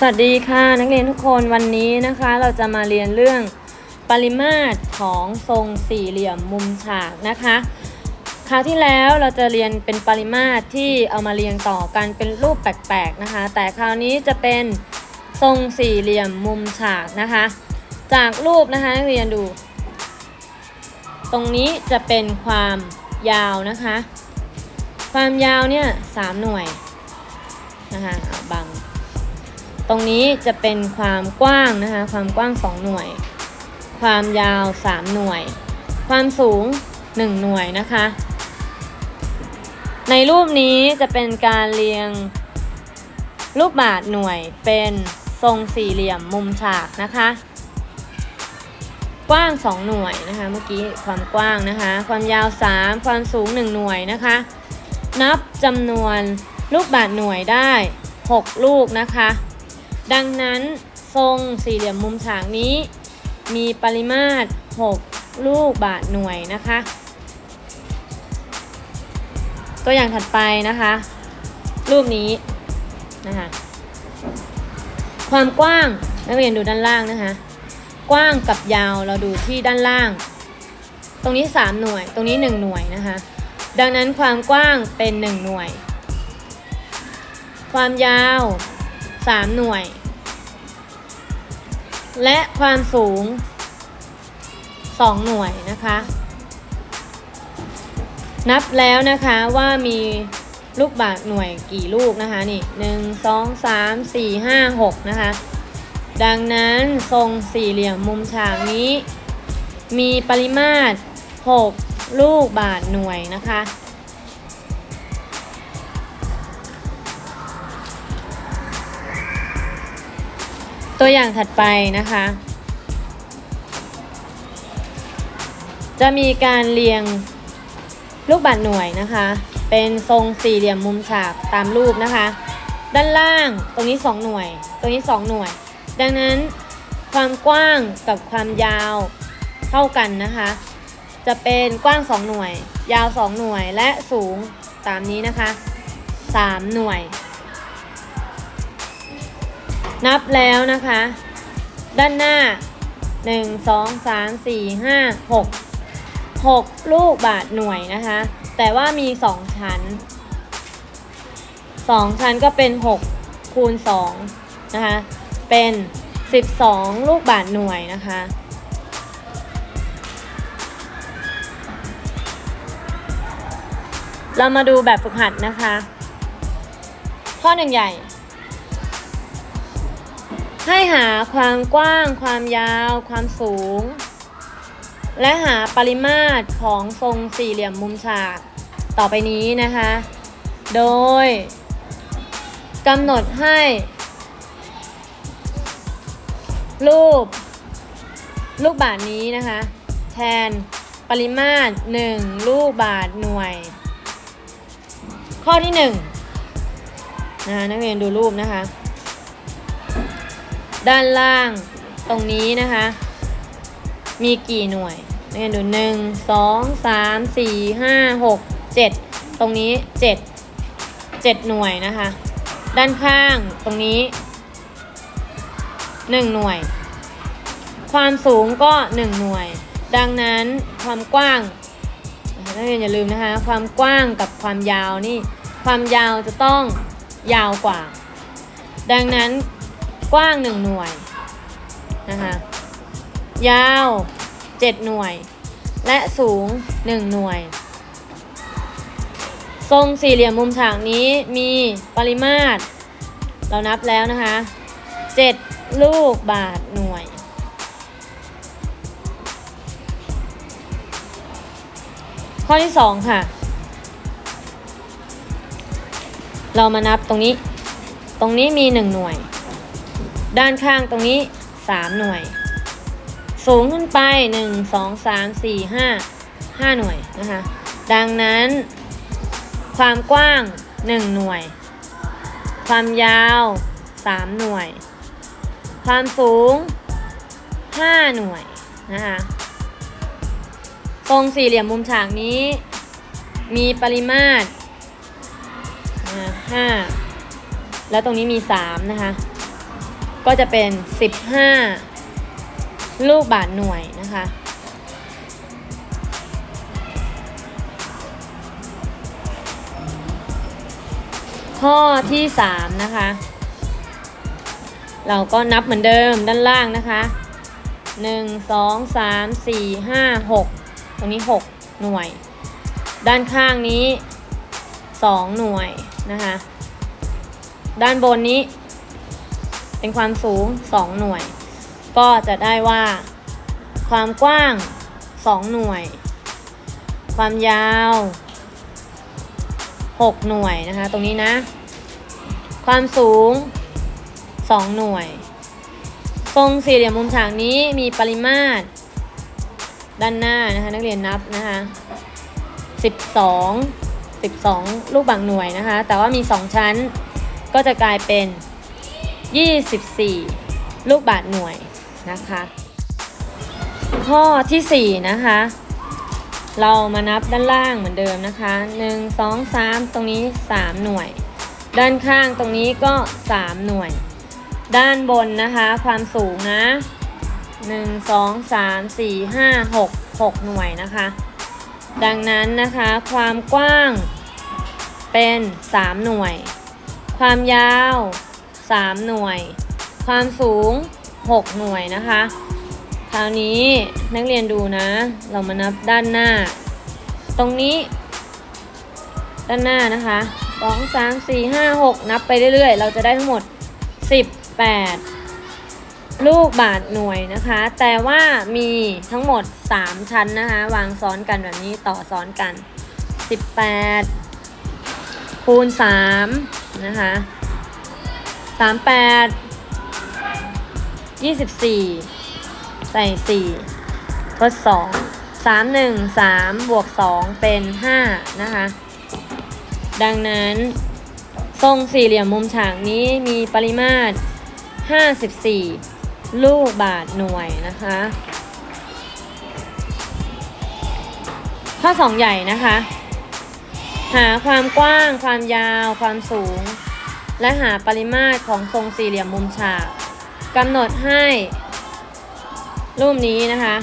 สวัสดีค่ะนักเรียนทุกคนวันนี้นะคะเราจะมาเรียนเรื่องปริมาตรของทรงสี่เหลี่ยมมุมฉากนะคะคราวที่แล้วเราจะเรียนเป็นปริมาตรที่เอามาเรียงต่อกันเป็นรูปแปลกๆนะคะ แต่คราวนี้จะเป็นทรงสี่เหลี่ยมมุมฉากนะคะ จากรูปนะคะนักเรียนดู ตรงนี้จะเป็นความยาวนะคะ ความยาวเนี่ยสามหน่วยนะคะเอาบัง ตรงนี้จะเป็นความกว้างนะคะ ความกว้าง 2 หน่วย ความยาว 3 หน่วย ความสูง 1 หน่วยนะคะ ในรูปนี้จะเป็นการเรียงลูกบาศก์หน่วยเป็นทรงสี่เหลี่ยมมุมฉากนะคะ กว้าง 2 หน่วยนะคะ เมื่อกี้ความกว้างนะคะ ความยาว 3 ความสูง 1 หน่วยนะคะ นับจำนวนลูกบาศก์หน่วยได้ 6 ลูกนะคะ ดังนั้นทรงสี่เหลี่ยมมุมฉากนี้ มีปริมาตร 6 ลูกบาศก์หน่วยนะคะ ตัวอย่างถัดไปนะคะ รูปนี้นะคะ ความกว้างนักเรียนดูด้านล่างนะคะ กว้างกับยาวเราดูที่ด้านล่าง ตรงนี้ 3 หน่วย ตรงนี้ 1 หน่วยนะคะ ดังนั้นความกว้างเป็น 1 หน่วย ความยาว 3 หน่วย และความสูง 2 หน่วยนะคะ นับแล้วนะคะว่ามีลูกบาศก์หน่วยกี่ลูกนะคะนี่หนึ่งสองสามสี่ห้าหกนะคะ ดังนั้นทรงสี่เหลี่ยมมุมฉากนี้ มีปริมาตร 6 ลูกบาศก์หน่วยนะคะ ตัวอย่างถัดไปนะคะ จะมีการเรียงลูกบาศก์หน่วยนะคะ เป็นทรงสี่เหลี่ยมมุมฉากตามรูปนะคะ ด้านล่างตรงนี้ 2 หน่วย ตรงนี้ 2 หน่วย ดังนั้นความกว้างกับความยาวเท่ากันนะคะ จะเป็นกว้าง 2 หน่วย ยาว 2 หน่วยและสูงตามนี้นะคะ 3 หน่วย นับแล้วนะคะ ด้านหน้า 1 2 3 4 5 6 6 ลูกบาศก์หน่วยนะคะ แต่ว่ามี 2 ชั้น 2 ชั้นก็เป็น 6 คูณ2นะคะ เป็น 12 ลูกบาศก์หน่วยนะคะเรามาดูแบบฝึกหัดนะคะ ข้อหนึ่งใหญ่ ให้หาความกว้าง ความยาว ความสูง และหาปริมาตรของทรงสี่เหลี่ยมมุมฉาก ต่อไปนี้นะคะ โดยกำหนดให้ รูป ลูกบาศก์นี้นะคะ แทนปริมาตร 1 ลูกบาศก์หน่วย ข้อที่1นะคะนักเรียนดูรูปนะคะ ด้านล่างตรงนี้นะคะ มีกี่หน่วยนี่ดูหนึ่งสองสามสี่ห้าหกเจ็ดตรงนี้เจ็ดเจ็ดหน่วยนะคะ ด้านข้างตรงนี้หนึ่งหน่วย ความสูงก็หนึ่งหน่วย ดังนั้นความกว้างนักเรียนอย่าลืมนะคะ ความกว้างกับความยาวนี่ ความยาวจะต้องยาวกว่า ดังนั้น กว้าง 1 หน่วยนะคะยาว 7 หน่วย และสูง 1 หน่วย ทรงสี่เหลี่ยมมุมฉากนี้มีปริมาตร เรานับแล้วนะคะ 7 ลูกบาศก์หน่วย ข้อที่ 2 ค่ะ เรามานับตรงนี้ ตรงนี้มี 1 หน่วย ด้านข้างตรงนี้ 3 หน่วย สูงขึ้นไป 1 2 3 4 5 5 หน่วยนะคะ ดังนั้น ความกว้าง 1 หน่วย ความยาว 3 หน่วย ความสูง 5 หน่วยนะคะตรงสี่เหลี่ยมมุมฉากนี้ มีปริมาตรนะ5แล้วตรงนี้มี3นะคะ ก็จะเป็น 15 ลูกบาทหน่วยนะคะ ข้อที่ 3 นะคะ เราก็นับเหมือนเดิมด้านล่างนะคะ 1 2 3 4 5 6 ตรงนี้ 6 หน่วย ด้านข้างนี้ 2 หน่วยนะคะ ด้านบนนี้ เป็นความสูง 2 หน่วย ก็จะได้ว่า ความกว้าง 2 หน่วย ความยาว 6 หน่วยนะคะ ตรงนี้นะ ความสูง 2 หน่วย ทรงสี่เหลี่ยมมุมฉากนี้มีปริมาตร ด้านหน้านะคะนักเรียนนับนะคะ12 12 ลูกบางหน่วยนะคะ แต่ว่ามี 2 ชั้นก็จะกลายเป็น 24 ลูกบาทหน่วยนะคะ ข้อทีสี่ 4 นะคะ เรามานับด้านล่างเหมือนเดิมนะคะ 1 2 3 ตรงนี้ 3 หน่วย ด้านข้างตรงนี้ก็ 3 หน่วย ด้านบนนะคะ ความสูงนะ 1 2 3 4 5 6 6 หน่วยนะคะ ดังนั้นนะคะความกว้างเป็น 3 หน่วย ความยาว 3 หน่วย ความสูง 6 หน่วยนะคะ คราวนี้นักเรียนดูนะ เรามานับด้านหน้า ตรงนี้ ด้านหน้านะคะ2 3 4 5 6นับไปเรื่อยๆ เราจะได้ทั้งหมด18ลูกบาทหน่วยนะคะ แต่ว่ามีทั้งหมด3ชั้นนะคะ วางซ้อนกันแบบนี้ต่อซ้อนกัน18คูณ3นะคะ 38 24ใส่4ทด2 3 1 3บวก2เป็น5นะคะ ดังนั้น ทรงสี่เหลี่ยมมุมฉากนี้มีปริมาตร54ลูกบาทหน่วยนะคะ ข้อ2ใหญ่นะคะ หาความกว้าง ความยาว ความสูง และหาปริมาตรของทรงสี่เหลี่ยมมุมฉากกำหนดให้ รูปนี้นะคะ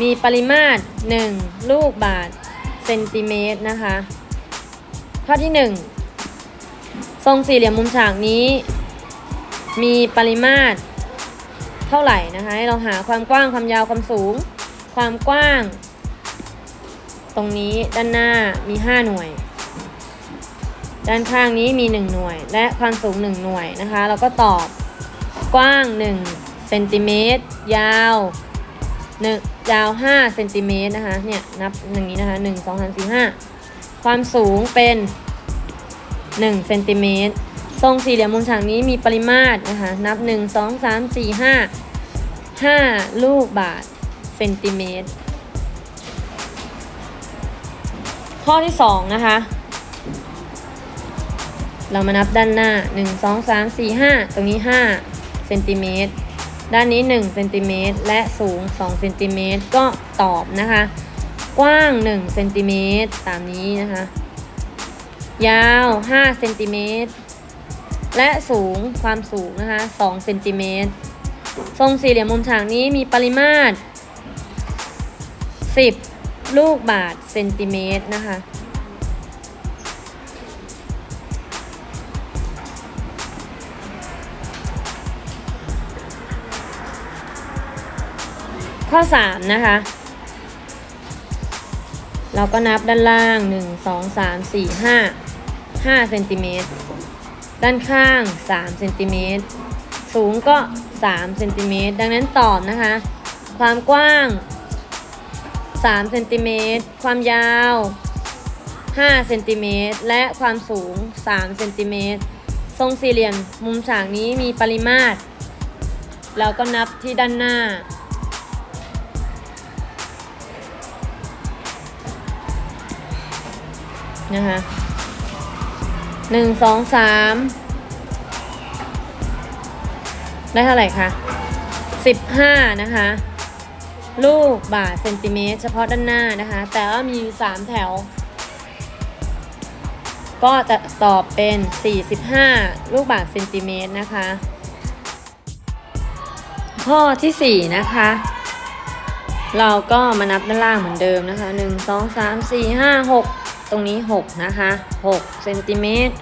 มีปริมาตร 1 ลูกบาทเซนติเมตรนะคะ ข้อที่ 1 ทรงสี่เหลี่ยมมุมฉากนี้ มีปริมาตร เท่าไหร่นะคะให้เราหาความกว้างความยาวความสูง ความกว้าง ตรงนี้ด้านหน้ามี 5 หน่วย ด้านข้างนี้มี 1 หน่วย และความสูง 1 หน่วยนะคะ เราก็ตอบกว้าง1เซนติเมตรยาว1ยาว5เซนติเมตรนะคะเนี่ยนับอย่างนี้นะคะ1 2 3 4 5 ความสูงเป็น1เซนติเมตรทรงสี่เหลี่ยมมุมฉากนี้มีปริมาตรนะคะนับ 1 2 3 4 5 5 ลูกบาทเซนติเมตรข้อที่ 2 นะคะ เรามานับด้านหน้า 1 2 3 4 5 ตรงนี้5เซนติเมตรด้านนี้1เซนติเมตรและสูง2เซนติเมตรก็ตอบนะคะ กว้าง1เซนติเมตรตามนี้นะคะ ยาว5เซนติเมตรและสูงความสูงนะคะ2เซนติเมตรทรงสี่เหลี่ยมมุมฉากนี้มีปริมาตร 10 ลูกบาทเซนติเมตรนะคะ ข้อ 3 นะคะ เราก็นับด้านล่าง 1 2 3 4 5 5เซนติเมตรด้านข้าง3เซนติเมตรสูงก็3เซนติเมตรดังนั้นตอบนะคะ ความกว้าง3เซนติเมตรความยาว5เซนติเมตรและความสูง3เซนติเมตรทรงสี่เหลี่ยมมุมฉากนี้มีปริมาตร เราก็นับที่ด้านหน้า นะคะหนึ่งสองสามได้เท่าไหร่คะสิบห้านะคะ ลูกบาทเซนติเมตร เฉพาะด้านหน้านะคะ แต่ว่ามีสามแถว ก็จะตอบเป็น45ลูกบาทเซนติเมตรนะคะ ข้อที่4นะคะเราก็มานับด้านล่างเหมือนเดิมนะคะ1 2 3 4 5 6 ตรงนี้ 6 นะคะ6เซนติเมตร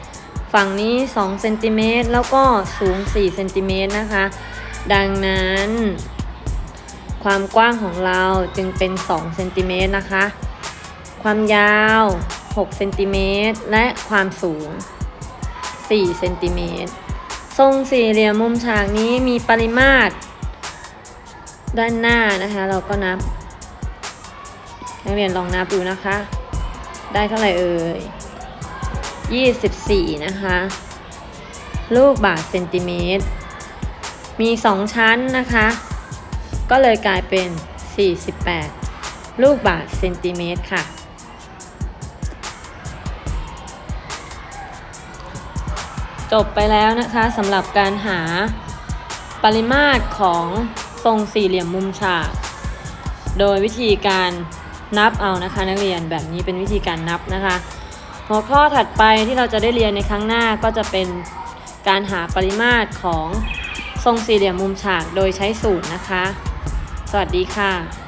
ฝั่งนี้2เซนติเมตรแล้วก็สูง4เซนติเมตรนะคะ ดังนั้น ความกว้างของเราจึงเป็น2เซนติเมตรนะคะ ความยาว6เซนติเมตรและความสูง4เซนติเมตรทรงสี่เหลี่ยมมุมฉากนี้มีปริมาตร ด้านหน้านะคะ เราก็นับ นักเรียนลองนับดูนะคะ ได้เท่าไหร่เอ่ย24 นะคะ ลูกบาศก์เซนติเมตร มี 2 ชั้นนะคะ ก็เลยกลายเป็น 48 ลูกบาศก์เซนติเมตรค่ะ จบไปแล้วนะคะสำหรับการหาปริมาตรของทรงสี่เหลี่ยมมุมฉาก โดยวิธีการ นับเอานะคะ นักเรียนแบบนี้เป็นวิธีการนับนะคะ หัวข้อถัดไปที่เราจะได้เรียนในครั้งหน้าก็จะเป็นการหาปริมาตรของทรงสี่เหลี่ยมมุมฉากโดยใช้สูตรนะคะ สวัสดีค่ะ